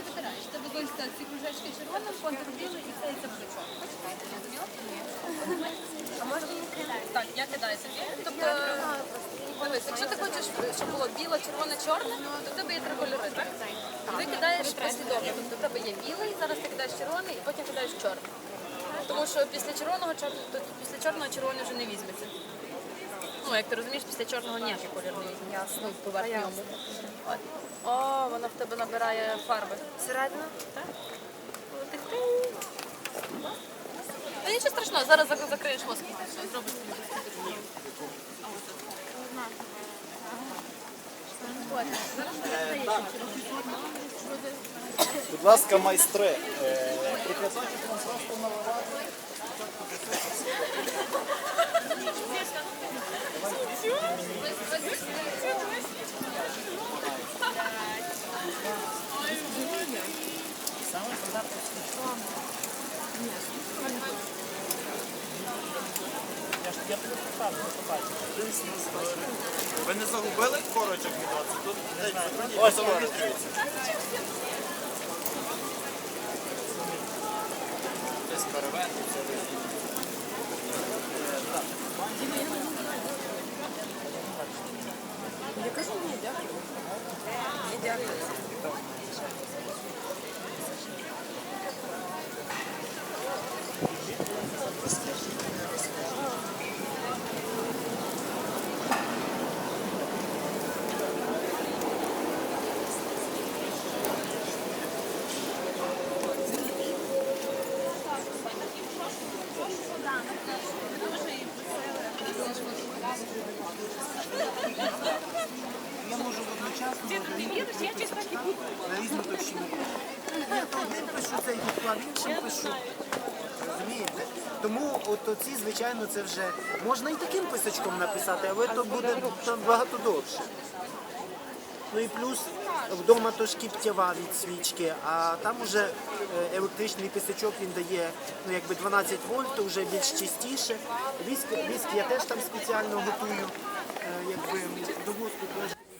і витираєш. Це виводиться ці кружечки червоним, контур білий і все це. Почекайте, зрозуміло? А може мені кидати? Так, я кидаю тобі. Тобто, дивись, якщо ти хочеш, щоб було біле, червоне, чорне, то в тебе є три кольори, так? Ти кидаєш послідовно. Тобто в тебе є білий, зараз ти кидаєш червоний і потім кидаєш чорний. Тому що після червоного чор- після чорного червоний вже не візьметься. Ну, як ти розумієш, після чорного ніякий колір не. Ясно. Ну, поверх ньому. От. О, воно в тебе набирає фарби. Середина? Та нічого страшного, зараз зак- закриєш мозки. Зробиш собі. Будь ласка, майстри, е, прикладайте трансферство на Ви не загубили корочок від вас? Тут Ось воно відкриється. Десь перевернеться. Я кажу, ні, дякую. Ні, дякую. Я на різну. Я то одним пишу цей відклад, іншим пишу. Розумієте? Тому от оці, звичайно, це вже можна і таким писачком написати, але то буде багато довше. Ну і плюс вдома то шкіптєва від свічки, а там уже е, електричний писачок він дає ну, якби 12 вольт, то вже більш чистіше. Віск, віск я теж там спеціально готую, е, якби до воску